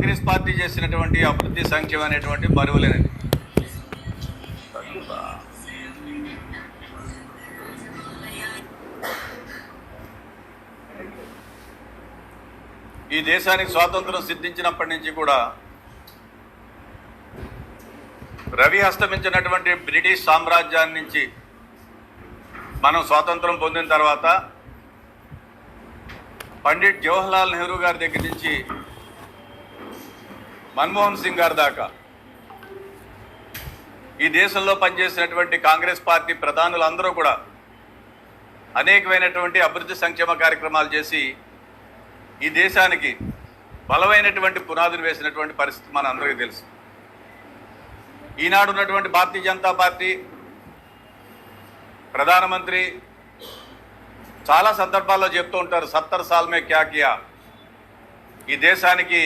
Congress party చేసినటువంటి అభివృద్ధి సంక్షేమం అనేటువంటి బరువులేనండి. ఈ దేశానికి స్వాతంత్రం సిద్ధించినప్పటి నుంచి కూడా రవి అస్తమించినటువంటి బ్రిటిష్ సామ్రాజ్యాన్ని నుంచి మనం స్వాతంత్రం పొందిన తర్వాత పండిట్ జవహర్లాల్ నెహ్రూ గారి దగ్గర నుంచి మన్మోహన్ సింగ్ గారి దాకా. ఈ దేశంలో పనిచేసినటువంటి కాంగ్రెస్ పార్టీ ప్రధానులందరూ కూడా అనేకమైనటువంటి అభివృద్ధి సంక్షేమ కార్యక్రమాలు చేసి ఈ దేశానికి బలమైనటువంటి పునాదులు వేసినటువంటి పరిస్థితి మన అందరికీ తెలుసు. ఈనాడు ఉన్నటువంటి భారతీయ జనతా పార్టీ ప్రధానమంత్రి చాలా సందర్భాల్లో చెప్తూ ఉంటారు సత్తర్ సాల్మే క్యా కియా? ఈ దేశానికి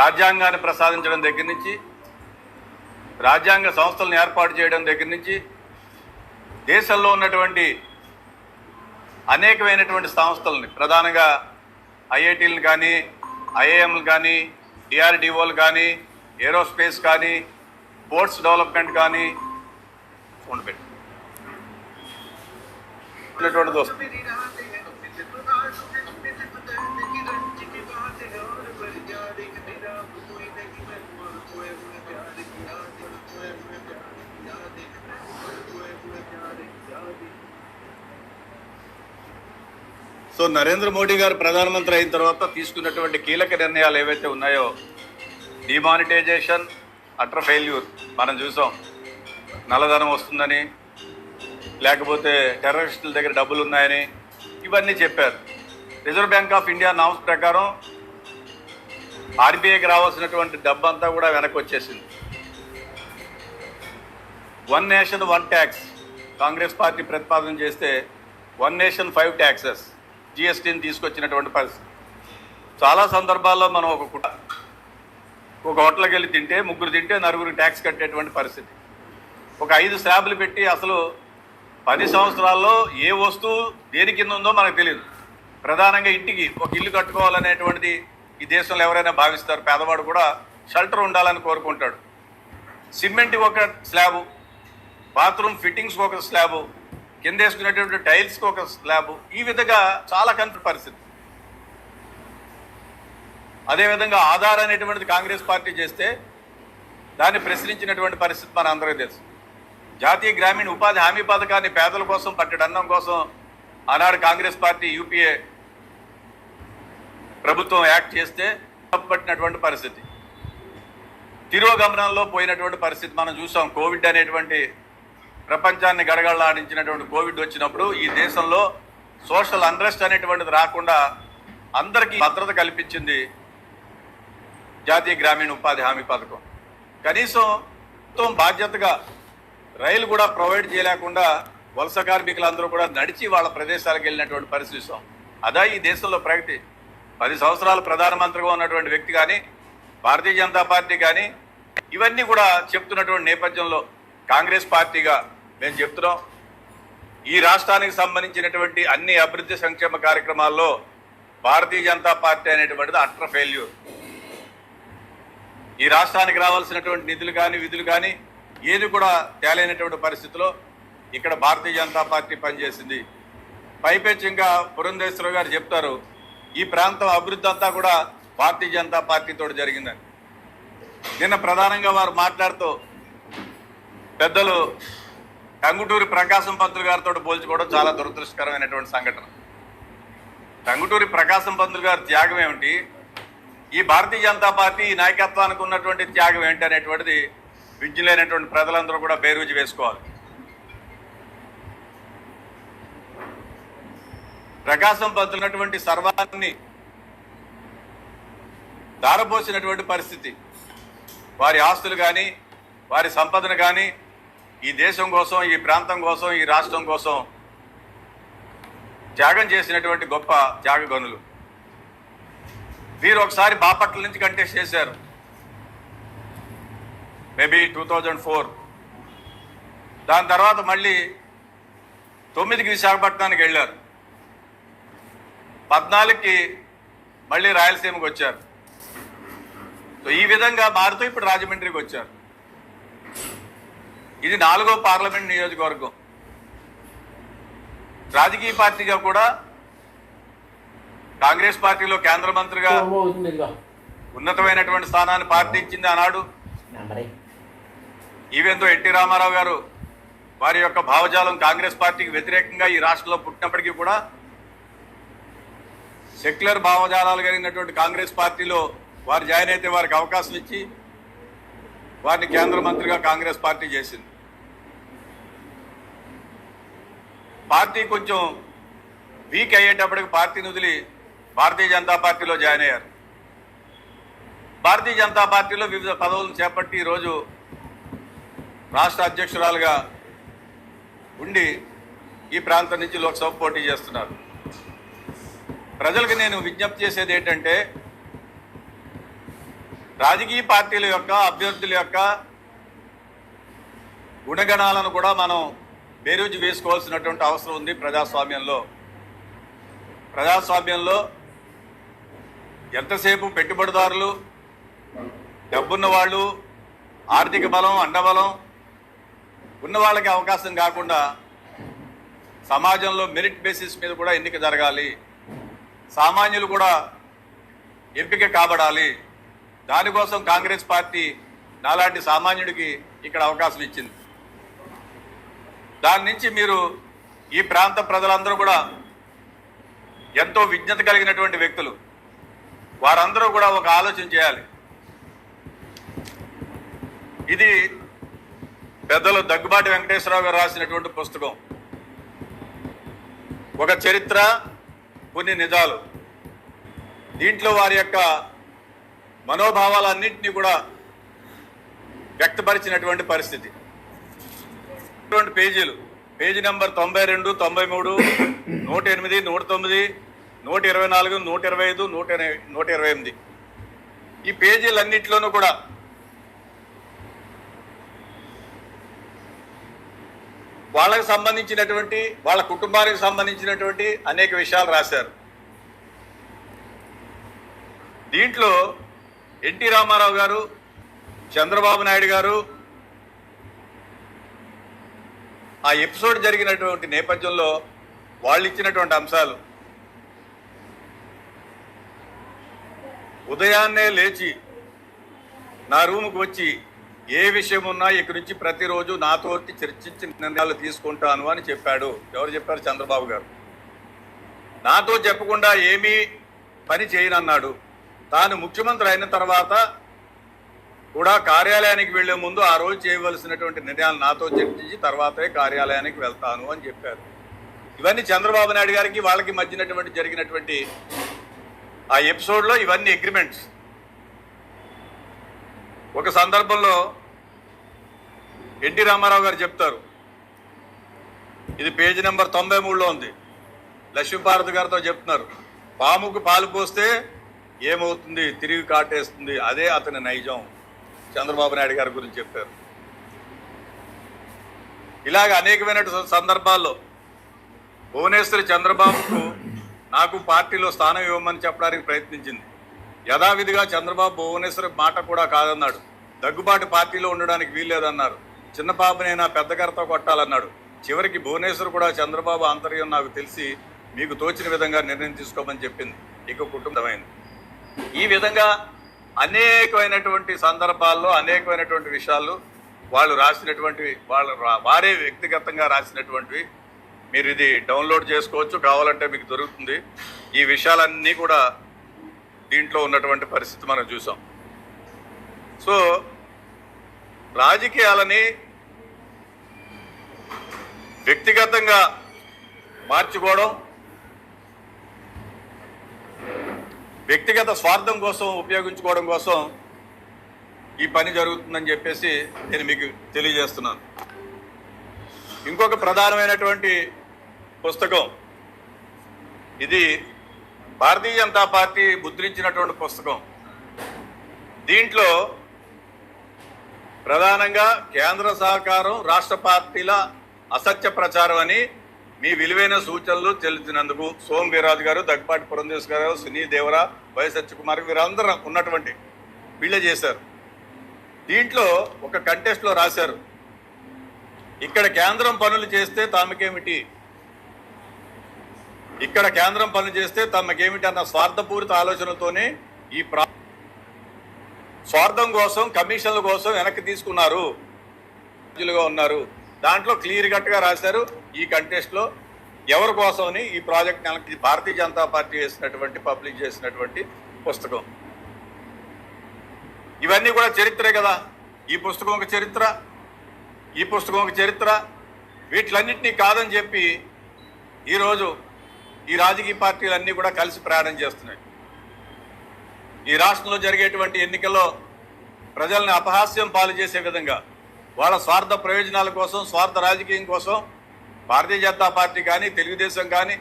రాజ్యాంగాన్ని ప్రసాదించడం దగ్గర నుంచి రాజ్యాంగ సంస్థలను ఏర్పాటు చేయడం దగ్గర నుంచి దేశంలో ఉన్నటువంటి అనేకమైనటువంటి సంస్థలని ప్రధానంగా ఐఐటీలను కానీ ఐఐఎంలు కానీ డిఆర్డిఓలు కానీ ఏరోస్పేస్ కానీ పోర్ట్స్ డెవలప్మెంట్ కానీ ఉండబెట్టి. సో నరేంద్ర మోడీ గారు ప్రధానమంత్రి అయిన తర్వాత తీసుకున్నటువంటి కీలక నిర్ణయాలు ఏవైతే ఉన్నాయో డిమానిటైజేషన్ అటర్ ఫెయిల్యూర్ మనం చూసాం. నల్లధనం వస్తుందని లేకపోతే టెర్రరిస్టుల దగ్గర డబ్బులు ఉన్నాయని ఇవన్నీ చెప్పారు. Reserve Bank of India norms ప్రకారం ఆర్బీఐకి రావాల్సినటువంటి డబ్బు అంతా కూడా వెనక్కి వచ్చేసింది. One nation one tax. Congress party ప్రతిపాదన చేస్తే వన్ నేషన్ ఫైవ్ ట్యాక్సెస్. జిఎస్టీని తీసుకొచ్చినటువంటి పరిస్థితి. చాలా సందర్భాల్లో మనం ఒక కుట ఒక హోటల్కి వెళ్ళి తింటే ముగ్గురు తింటే నలుగురు ట్యాక్స్ కట్టేటువంటి పరిస్థితి. ఒక ఐదు స్లాబ్లు పెట్టి అసలు పది సంవత్సరాల్లో ఏ వస్తువు దేని కింద ఉందో మనకు తెలియదు. ప్రధానంగా ఇంటికి ఒక ఇల్లు కట్టుకోవాలనేటువంటిది ఈ దేశంలో ఎవరైనా భావిస్తారు. పేదవాడు కూడా షెల్టర్ ఉండాలని కోరుకుంటాడు. సిమెంట్ ఒక స్లాబు బాత్రూమ్ ఫిట్టింగ్స్కి ఒక స్లాబు కింద వేసుకునేటువంటి టైల్స్కి ఒక స్లాబ్. ఈ విధంగా చాలా కన్ఫ్యూజ్ పరిస్థితి. అదేవిధంగా ఆధార్ అనేటువంటిది కాంగ్రెస్ పార్టీ చేస్తే దాన్ని ప్రశ్నించినటువంటి పరిస్థితి మన అందరికీ తెలుసు. జాతీయ గ్రామీణ ఉపాధి హామీ పథకాన్ని పేదల కోసం పట్టెడు అన్నం కోసం ఆనాడు కాంగ్రెస్ పార్టీ యూపీఏ ప్రభుత్వం యాక్ట్ చేస్తే పట్టినటువంటి పరిస్థితి. తిరోగమనంలో పోయినటువంటి పరిస్థితి మనం చూసాం. కోవిడ్ అనేటువంటి ప్రపంచాన్ని గడగడలాడించినటువంటి కోవిడ్ వచ్చినప్పుడు ఈ దేశంలో సోషల్ అన్రెస్ట్ అనేటువంటిది రాకుండా అందరికీ భద్రత కల్పించింది జాతీయ గ్రామీణ ఉపాధి హామీ పథకం. కనీసం మొత్తం బాధ్యతగా రైలు కూడా ప్రొవైడ్ చేయలేకుండా వలస కార్మికులందరూ కూడా నడిచి వాళ్ళ ప్రదేశాలకు వెళ్ళినటువంటి పరిస్థితి అదా ఈ దేశంలో ప్రగతి. పది సంవత్సరాలు ప్రధానమంత్రిగా ఉన్నటువంటి వ్యక్తి కానీ భారతీయ జనతా పార్టీ కానీ ఇవన్నీ కూడా చెప్తున్నటువంటి నేపథ్యంలో కాంగ్రెస్ పార్టీగా మేము చెప్తున్నాం. ఈ రాష్ట్రానికి సంబంధించినటువంటి అన్ని అభివృద్ధి సంక్షేమ కార్యక్రమాల్లో భారతీయ జనతా పార్టీ అనేటువంటిది అట్ర ఫెయిల్యూర్ ఈ రాష్ట్రానికి రావాల్సినటువంటి నిధులు కానీ విధులు కానీ ఏది కూడా తేలైనటువంటి పరిస్థితిలో ఇక్కడ భారతీయ జనతా పార్టీ పనిచేసింది. పైపెచ్చి ఇంకా పురంధేశ్వరరావు గారు చెప్తారు ఈ ప్రాంతం అభివృద్ధి అంతా కూడా భారతీయ జనతా పార్టీతో జరిగిందని. నిన్న ప్రధానంగా వారు మాట్లాడుతూ పెద్దలు టంగుటూరి ప్రకాశం పంతులు గారితో పోల్చుకోవడం చాలా దురదృష్టకరమైనటువంటి సంఘటన. టంగుటూరి ప్రకాశం పంతులు గారి త్యాగం ఏమిటి? ఈ భారతీయ జనతా పార్టీ ఈ నాయకత్వానికి ఉన్నటువంటి త్యాగం ఏంటి అనేటువంటిది విద్యులైనటువంటి ప్రజలందరూ కూడా బేరుజు వేసుకోవాలి. ప్రకాశం పంతులున్నటువంటి సర్వాన్ని దారపోసినటువంటి పరిస్థితి. వారి ఆస్తులు కానీ వారి సంపదను కానీ ఈ దేశం కోసం ఈ ప్రాంతం కోసం ఈ రాష్ట్రం కోసం త్యాగం చేసినటువంటి గొప్ప త్యాగగనులు వీరు ఒకసారి బాపట్ల నుంచి కంటెస్ట్ చేశారు. Maybe two thousand four. దాని తర్వాత మళ్ళీ తొమ్మిదికి విశాఖపట్నానికి వెళ్ళారు. పద్నాలుగుకి మళ్ళీ రాయలసీమకు వచ్చారు. సో ఈ విధంగా మారుతూ ఇప్పుడు రాజమండ్రికి వచ్చారు. ఇది నాలుగో పార్లమెంట్ నియోజకవర్గం. రాజకీయ పార్టీగా కూడా కాంగ్రెస్ పార్టీలో కేంద్ర మంత్రిగా ఉన్నతమైనటువంటి స్థానాన్ని పార్టీ ఇచ్చింది ఆనాడు. ఈవెంతో ఎన్టీ రామారావు గారు వారి యొక్క భావజాలం కాంగ్రెస్ పార్టీకి వ్యతిరేకంగా ఈ రాష్ట్రంలో పుట్టినప్పటికీ కూడా సెక్యులర్ భావజాలాలు కలిగినటువంటి కాంగ్రెస్ పార్టీలో వారు జాయిన్ అయితే వారికి అవకాశం ఇచ్చి వారిని కేంద్ర మంత్రిగా కాంగ్రెస్ పార్టీ చేసింది. పార్టీ కొంచెం వీక్ అయ్యేటప్పటికి పార్టీని వదిలి భారతీయ జనతా పార్టీలో జాయిన్ అయ్యారు. భారతీయ జనతా పార్టీలో వివిధ పదవులను చేపట్టి ఈరోజు రాష్ట్ర అధ్యక్షురాలుగా ఉండి ఈ ప్రాంతం నుంచి లోక్సభ పోటీ చేస్తున్నారు. ప్రజలకు నేను విజ్ఞప్తి చేసేది ఏంటంటే రాజకీయ పార్టీల యొక్క అభ్యర్థుల యొక్క గుణగణాలను కూడా మనం బేరూజు వేసుకోవాల్సినటువంటి అవసరం ఉంది ప్రజాస్వామ్యంలో. ప్రజాస్వామ్యంలో ఎంతసేపు పెట్టుబడిదారులు డబ్బున్న వాళ్ళు ఆర్థిక బలం అండబలం ఉన్న వాళ్ళకి అవకాశం కాకుండా సమాజంలో మెరిట్ బేసిస్ మీద కూడా ఎన్నిక జరగాలి. సామాన్యులు కూడా ఎంపిక కాబడాలి. దానికోసం కాంగ్రెస్ పార్టీ నాలాంటి సామాన్యుడికి ఇక్కడ అవకాశం ఇచ్చింది. దాని నుంచి మీరు ఈ ప్రాంత ప్రజలందరూ కూడా ఎంతో విజ్ఞత కలిగినటువంటి వ్యక్తులు. వారందరూ కూడా ఒక ఆలోచన చేయాలి. ఇది పెద్దలు దగ్గుబాటి వెంకటేశ్వరరావు గారు రాసినటువంటి పుస్తకం. ఒక చరిత్ర కొన్ని నిజాలు. దీంట్లో వారి యొక్క మనోభావాలన్నింటినీ కూడా వ్యక్తపరిచినటువంటి పరిస్థితి. రెండు పేజీలు. పేజీ నెంబర్ తొంభై రెండు తొంభై మూడు నూట ఎనిమిది నూట తొమ్మిది నూట ఇరవై నాలుగు నూట ఇరవై ఐదు నూట నూట ఇరవై ఎనిమిది. ఈ పేజీలన్నింటిలోనూ కూడా వాళ్ళకి సంబంధించినటువంటి వాళ్ళ కుటుంబానికి సంబంధించినటువంటి అనేక విషయాలు రాశారు. దీంట్లో ఎన్టీ రామారావు గారు చంద్రబాబు నాయుడు గారు ఆ ఎపిసోడ్ జరిగినటువంటి నేపథ్యంలో వాళ్ళు ఇచ్చినటువంటి అంశాలు. ఉదయాన్నే లేచి నా రూముకు వచ్చి ఏ విషయం ఉన్నా ఇక్కడి నుంచి ప్రతిరోజు నాతో చర్చించి నిర్ణయాలు తీసుకుంటాను అని చెప్పాడు. ఎవరు చెప్పారు? చంద్రబాబు గారు. నాతో చెప్పకుండా ఏమీ పని చేయనన్నాడు. తాను ముఖ్యమంత్రి అయిన తర్వాత కూడా కార్యాలయానికి వెళ్ళే ముందు ఆ రోజు చేయవలసినటువంటి నిర్ణయాలు నాతో చర్చించి తర్వాతే కార్యాలయానికి వెళ్తాను అని చెప్పారు. ఇవన్నీ చంద్రబాబు నాయుడు గారికి వాళ్ళకి మధ్యనటువంటి జరిగినటువంటి ఆ ఎపిసోడ్లో ఇవన్నీ అగ్రిమెంట్స్ ఒక సందర్భంలో ఎన్టీ రామారావు గారు చెప్తారు. ఇది పేజీ నెంబర్ తొంభై మూడులో ఉంది. లక్ష్మీభారతి గారితో చెప్తున్నారు. పాముకు పాలు పోస్తే ఏమవుతుంది? తిరిగి కాటేస్తుంది. అదే అతని నైజం. చంద్రబాబు నాయుడు గారి గురించి చెప్పారు. ఇలాగ అనేకమైన సందర్భాల్లో భువనేశ్వరి చంద్రబాబుకు నాకు పార్టీలో స్థానం ఇవ్వమని చెప్పడానికి ప్రయత్నించింది. యథావిధిగా చంద్రబాబు భువనేశ్వరి మాట కూడా కాదన్నాడు. దగ్గుబాటు పార్టీలో ఉండడానికి వీల్లేదన్నారు. చిన్న పాపనైనా పెద్ద కర్త కొట్టాలన్నాడు. చివరికి భువనేశ్వర్ కూడా చంద్రబాబు ఆంతర్యం నాకు తెలిసి మీకు తోచిన విధంగా నిర్ణయం తీసుకోమని చెప్పింది. ఇక కుటుంబమైంది ఈ విధంగా అనేకమైనటువంటి సందర్భాల్లో అనేకమైనటువంటి విషయాలు వాళ్ళు రాసినటువంటివి వాళ్ళు వారే వ్యక్తిగతంగా రాసినటువంటివి మీరు ఇది డౌన్లోడ్ చేసుకోవచ్చు. కావాలంటే మీకు దొరుకుతుంది. ఈ విషయాలన్నీ కూడా దీంట్లో ఉన్నటువంటి పరిస్థితి మనం చూసాం. సో రాజకీయాలని వ్యక్తిగతంగా మార్చుకోవడం వ్యక్తిగత స్వార్థం కోసం ఉపయోగించుకోవడం కోసం ఈ పని జరుగుతుందని చెప్పేసి నేను మీకు తెలియజేస్తున్నాను. ఇంకొక ప్రధానమైనటువంటి పుస్తకం. ఇది భారతీయ జనతా పార్టీ ముద్రించినటువంటి పుస్తకం. దీంట్లో ప్రధానంగా కేంద్ర సహకారం రాష్ట్ర పార్టీల అసత్య ప్రచారం అని మీ విలువైన సూచనలు చెల్లించినందుకు సోమ్ వీరాజు గారు దగ్గపాటి పురంధేశ్ గారు సునీ దేవరా వైఎస్ కుమార్ వీరందరూ ఉన్నటువంటి వీళ్ళే చేశారు. దీంట్లో ఒక కంటెస్ట్లో రాశారు. ఇక్కడ కేంద్రం పనులు చేస్తే తమకేమిటి? ఇక్కడ కేంద్రం పనులు చేస్తే తమకేమిటి అన్న స్వార్థపూరిత ఆలోచనతోనే ఈ ప్రా స్వార్థం కోసం కమిషన్ల కోసం వెనక్కి తీసుకున్నారు. ఉన్నారు. దాంట్లో క్లియర్ కట్గా రాశారు ఈ కంటెస్ట్లో ఎవరి కోసమని ఈ ప్రాజెక్ట్ నెలకి భారతీయ జనతా పార్టీ చేసినటువంటి పబ్లిష్ చేసినటువంటి పుస్తకం. ఇవన్నీ కూడా చరిత్రే కదా. ఈ పుస్తకం ఒక చరిత్ర. ఈ పుస్తకం ఒక చరిత్ర. వీటిలన్నింటినీ కాదని చెప్పి ఈరోజు ఈ రాజకీయ పార్టీలన్నీ కూడా కలిసి ప్రయాణం చేస్తున్నాయి. ఈ రాష్ట్రంలో జరిగేటువంటి ఎన్నికల్లో ప్రజల్ని అపహాస్యం పాలు చేసే విధంగా వాళ్ళ స్వార్థ ప్రయోజనాల కోసం స్వార్థ రాజకీయం కోసం భారతీయ జనతా పార్టీ కానీ తెలుగుదేశం కానీ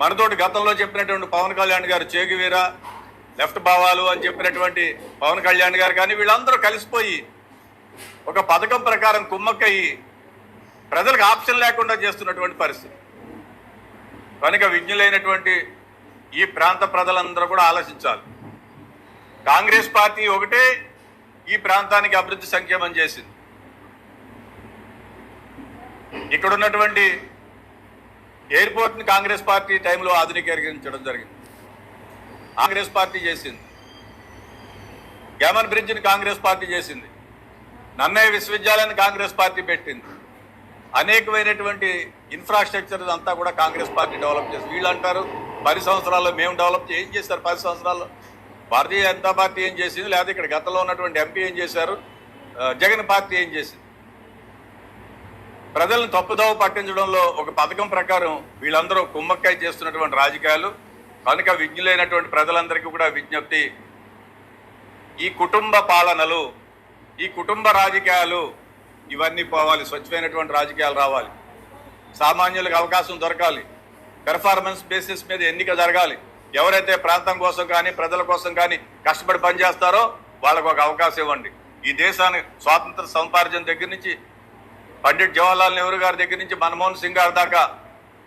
మనతోటి గతంలో చెప్పినటువంటి పవన్ కళ్యాణ్ గారు చేగువీర లెఫ్ట్ భావాలు అని చెప్పినటువంటి పవన్ కళ్యాణ్ గారు కానీ వీళ్ళందరూ కలిసిపోయి ఒక పథకం ప్రకారం కుమ్మక్కయ్యి ప్రజలకు ఆప్షన్ లేకుండా చేస్తున్నటువంటి పరిస్థితి. కనుక విజ్ఞులైనటువంటి ఈ ప్రాంత ప్రజలందరూ కూడా ఆలోచించాలి. కాంగ్రెస్ పార్టీ ఒకటే ఈ ప్రాంతానికి అభివృద్ధి సంక్షేమం చేసింది. ఇక్కడ ఉన్నటువంటి ఎయిర్పోర్ట్ని కాంగ్రెస్ పార్టీ టైంలో ఆధునీకరించడం జరిగింది. కాంగ్రెస్ పార్టీ చేసింది. గ్యామన్ బ్రిడ్జ్ని కాంగ్రెస్ పార్టీ చేసింది. నన్నయ్య విశ్వవిద్యాలయాన్ని కాంగ్రెస్ పార్టీ పెట్టింది. అనేకమైనటువంటి ఇన్ఫ్రాస్ట్రక్చర్ అంతా కూడా కాంగ్రెస్ పార్టీ డెవలప్ చేసింది. వీళ్ళు అంటారు పది సంవత్సరాల్లో మేము డెవలప్ ఏం చేశారు పది సంవత్సరాల్లో? భారతీయ జనతా పార్టీ ఏం చేసింది? లేకపోతే ఇక్కడ గతంలో ఉన్నటువంటి ఎంపీ ఏం చేశారు? జగన్ పార్టీ ఏం చేసింది? ప్రజలను తప్పుదోవ పట్టించడంలో ఒక పథకం ప్రకారం వీళ్ళందరూ కుమ్మక్కాయ చేస్తున్నటువంటి రాజకీయాలు. కనుక విజ్ఞులైనటువంటి ప్రజలందరికీ కూడా విజ్ఞప్తి ఈ కుటుంబ పాలనలు ఈ కుటుంబ రాజకీయాలు ఇవన్నీ పోవాలి. స్వచ్ఛమైనటువంటి రాజకీయాలు రావాలి. సామాన్యులకు అవకాశం దొరకాలి. పెర్ఫార్మెన్స్ బేసిస్ మీద ఎన్నిక జరగాలి. ఎవరైతే ప్రాంతం కోసం కానీ ప్రజల కోసం కానీ కష్టపడి పనిచేస్తారో వాళ్ళకు ఒక అవకాశం ఇవ్వండి. ఈ దేశాన్ని స్వాతంత్ర సంపార్జన దగ్గర నుంచి పండిట్ జవహర్లాల్ నెహ్రూ గారి దగ్గర నుంచి మన్మోహన్ సింగ్ గారి దాకా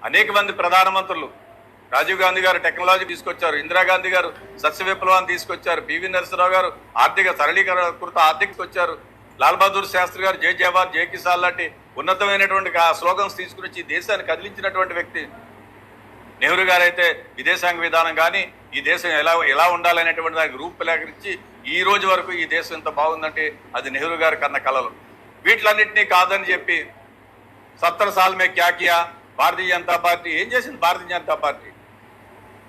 అనేక మంది ప్రధానమంత్రులు రాజీవ్ గాంధీ గారు టెక్నాలజీ తీసుకొచ్చారు ఇందిరాగాంధీ గారు సస్య విప్లవాన్ని తీసుకొచ్చారు పివి నరసింహరావు గారు ఆర్థిక సరళీకృత ఆర్థిక వచ్చారు లాల్ బహదూర్ శాస్త్రి గారు జై జవాన్ జై కిసాన్ లాంటి ఉన్నతమైనటువంటి ఆ స్లోగన్స్ తీసుకుని వచ్చి ఈ దేశాన్ని కదిలించినటువంటి వ్యక్తి నెహ్రూ గారు అయితే విదేశాంగ విధానం కానీ ఈ దేశం ఎలా ఎలా ఉండాలనేటువంటి దానికి రూపులేఖనిచ్చి ఈ రోజు వరకు ఈ దేశం ఇంత బాగుందంటే అది నెహ్రూ గారి కన్న కళలు వీటిలన్నింటినీ కాదని చెప్పి సత్తర్ సాల్మే క్యాకియా భారతీయ జనతా పార్టీ ఏం చేసింది భారతీయ జనతా పార్టీ?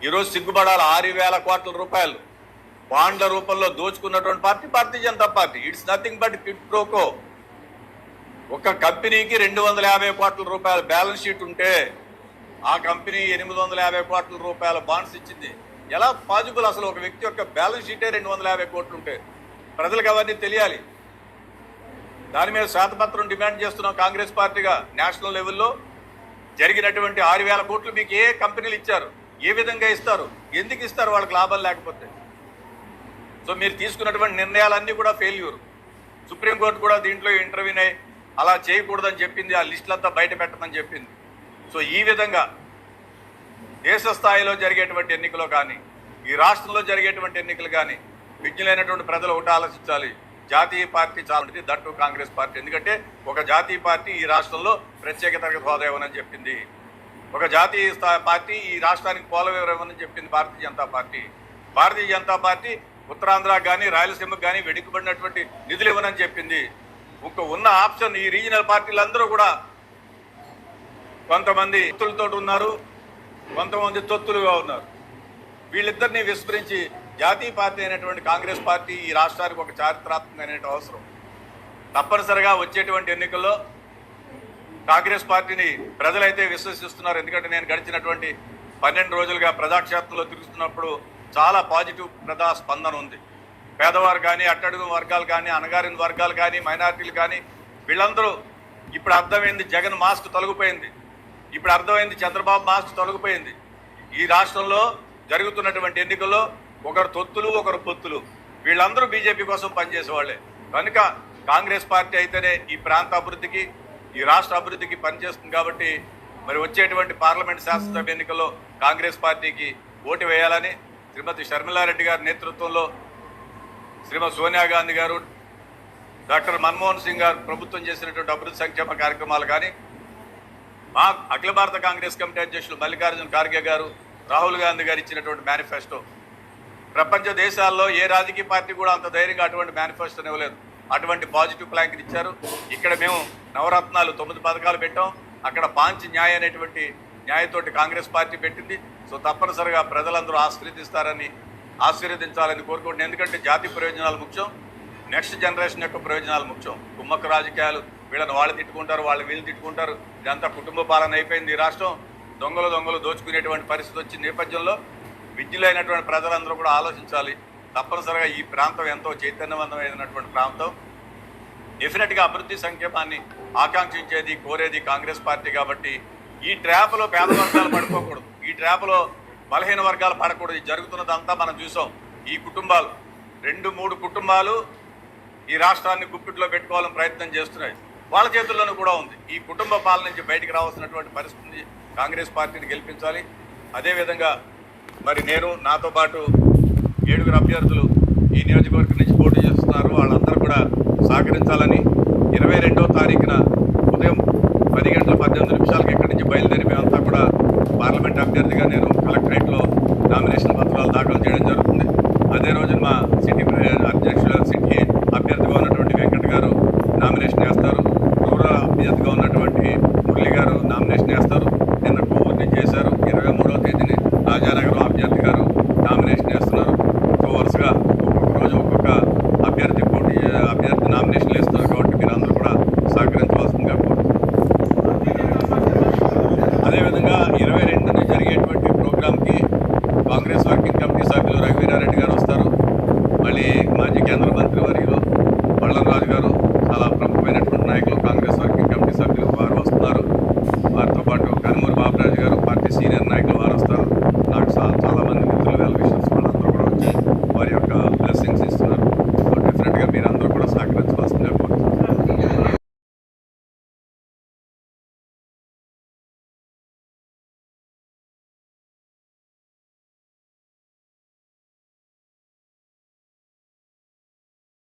ఈరోజు సిగ్గుపడాలి ఆరు వేల కోట్ల రూపాయలు. బాండ్ల రూపంలో దోచుకున్నటువంటి party Bharatiya Janata party. It's nothing but quid pro quo ఒక కంపెనీకి రెండు వందల యాభై కోట్ల రూపాయల బ్యాలెన్స్ షీట్ ఉంటే ఆ కంపెనీ ఎనిమిది వందల యాభై కోట్ల రూపాయల బాండ్స్ ఇచ్చింది. ఎలా పాజిబుల్ అసలు ఒక వ్యక్తి యొక్క బ్యాలెన్స్ షీటే రెండు వందల యాభై కోట్లు ఉంటే? ప్రజలకు అవన్నీ తెలియాలి. దాని మీద శ్వేతపత్రం డిమాండ్ చేస్తున్నాం కాంగ్రెస్ పార్టీగా నేషనల్ లెవెల్లో. జరిగినటువంటి ఆరు వేల కోట్లు మీకు ఏ కంపెనీలు ఇచ్చారు? ఏ విధంగా ఇస్తారు? ఎందుకు ఇస్తారు? వాళ్ళకి లాభం లేకపోతే. సో మీరు తీసుకున్నటువంటి నిర్ణయాలన్నీ కూడా ఫెయిల్యూర్ సుప్రీంకోర్టు కూడా దీంట్లో ఇంటర్వ్యూన్ అయ్యి అలా చేయకూడదని చెప్పింది. ఆ లిస్టులంతా బయట పెట్టమని చెప్పింది. సో ఈ విధంగా దేశ స్థాయిలో జరిగేటువంటి ఎన్నికలు కానీ ఈ రాష్ట్రంలో జరిగేటువంటి ఎన్నికలు కానీ విజ్ఞులైనటువంటి ప్రజలు ఒకటి ఆలోచించాలి. జాతీయ పార్టీ చాలా దట్టు కాంగ్రెస్ పార్టీ. ఎందుకంటే ఒక జాతీయ పార్టీ ఈ రాష్ట్రంలో ప్రత్యేక తరగతి హోదా ఇవ్వనని చెప్పింది. ఒక జాతీయ స్థా- పార్టీ ఈ రాష్ట్రానికి పోలవరం చెప్పింది భారతీయ జనతా పార్టీ. భారతీయ జనతా పార్టీ ఉత్తరాంధ్ర కానీ రాయలసీమకు కానీ వెనుకబడినటువంటి నిధులు ఇవ్వనని చెప్పింది. ఒక ఉన్న ఆప్షన్ ఈ రీజనల్ పార్టీలందరూ కూడా కొంతమంది తొత్తులతో ఉన్నారు కొంతమంది తొత్తులుగా ఉన్నారు. వీళ్ళిద్దరిని విస్మరించి జాతీయ పార్టీ అయినటువంటి కాంగ్రెస్ పార్టీ ఈ రాష్ట్రానికి ఒక చారిత్రాత్మకమైన అవసరం. తప్పనిసరిగా వచ్చేటువంటి ఎన్నికల్లో కాంగ్రెస్ పార్టీని ప్రజలైతే విశ్వసిస్తున్నారు. ఎందుకంటే నేను గడిచినటువంటి పన్నెండు రోజులుగా ప్రజాక్షేత్రంలో తిరుగుతున్నప్పుడు చాలా పాజిటివ్ ప్రజా స్పందన ఉంది. పేదవారు కానీ అట్టడుగు వర్గాలు కానీ అణగారిన వర్గాలు కానీ మైనారిటీలు కానీ వీళ్ళందరూ ఇప్పుడు అర్థమైంది జగన్ మాస్క్ తొలగిపోయింది. ఇప్పుడు అర్థమైంది చంద్రబాబు మాస్క్ తొలగిపోయింది. ఈ రాష్ట్రంలో జరుగుతున్నటువంటి ఎన్నికల్లో ఒకరు తొత్తులు ఒకరు పొత్తులు. వీళ్ళందరూ బీజేపీ కోసం పనిచేసేవాళ్ళే. కనుక కాంగ్రెస్ పార్టీ అయితేనే ఈ ప్రాంత అభివృద్ధికి ఈ రాష్ట్ర అభివృద్ధికి పనిచేస్తుంది కాబట్టి మరి వచ్చేటువంటి పార్లమెంట్ శాసనసభ ఎన్నికల్లో కాంగ్రెస్ పార్టీకి ఓటు వేయాలని శ్రీమతి షర్మిలారెడ్డి గారి నేతృత్వంలో శ్రీమతి సోనియా గాంధీ గారు డాక్టర్ మన్మోహన్ సింగ్ గారు ప్రభుత్వం చేసినటువంటి అభివృద్ధి సంక్షేమ కార్యక్రమాలు కానీ మా అఖిల భారత కాంగ్రెస్ కమిటీ అధ్యక్షులు మల్లికార్జున ఖార్గే గారు రాహుల్ గాంధీ గారు ఇచ్చినటువంటి మేనిఫెస్టో. ప్రపంచ దేశాల్లో ఏ రాజకీయ పార్టీ కూడా అంత ధైర్యంగా అటువంటి మేనిఫెస్టోని ఇవ్వలేదు. అటువంటి పాజిటివ్ ప్లాంక్ ఇచ్చారు. ఇక్కడ మేము నవరత్నాలు తొమ్మిది పథకాలు పెట్టాం. అక్కడ పాంచి న్యాయ అనేటువంటి న్యాయతోటి కాంగ్రెస్ పార్టీ పెట్టింది. సో తప్పనిసరిగా ప్రజలందరూ ఆశీర్దిస్తారని ఆశీర్వదించాలని కోరుకుంటున్నాను ఎందుకంటే జాతి ప్రయోజనాలు ముఖ్యం. నెక్స్ట్ జనరేషన్ యొక్క ప్రయోజనాలు ముఖ్యం. కుమ్మక్క రాజకీయాలు వీళ్ళని వాళ్ళు తిట్టుకుంటారు వాళ్ళు వీళ్ళు తిట్టుకుంటారు. ఇదంతా కుటుంబ పాలన అయిపోయింది ఈ రాష్ట్రం. దొంగలు దొంగలు దోచుకునేటువంటి పరిస్థితి వచ్చిన నేపథ్యంలో విద్యులైనటువంటి ప్రజలందరూ కూడా ఆలోచించాలి. తప్పనిసరిగా ఈ ప్రాంతం ఎంతో చైతన్యవంతమైనటువంటి ప్రాంతం. డెఫినెట్గా అభివృద్ధి సంక్షేమాన్ని ఆకాంక్షించేది కోరేది కాంగ్రెస్ పార్టీ కాబట్టి ఈ ట్రాప్లో పేద వర్గాలు పడుకోకూడదు ఈ ట్రాప్లో బలహీన వర్గాలు పడకూడదు. జరుగుతున్నదంతా మనం చూసాం. ఈ కుటుంబాలు రెండు మూడు కుటుంబాలు ఈ రాష్ట్రాన్ని గుప్పిట్లో పెట్టుకోవాలని ప్రయత్నం చేస్తున్నాయి. వాళ్ళ చేతుల్లోనూ కూడా ఉంది. ఈ కుటుంబ పాలన నుంచి బయటకు రావాల్సినటువంటి పరిస్థితి కాంగ్రెస్ పార్టీని గెలిపించాలి. అదేవిధంగా మరి నేను నాతో పాటు ఏడుగురు అభ్యర్థులు ఈ నియోజకవర్గం నుంచి పోటీ చేస్తున్నారు. వాళ్ళందరూ కూడా సహకరించాలని ఇరవై రెండో తారీఖున ఉదయం పది గంటల పద్దెనిమిది నిమిషాలకు ఇక్కడి నుంచి బయలుదేరి మేమంతా కూడా పార్లమెంట్ అభ్యర్థిగా నేను కలెక్టరేట్లో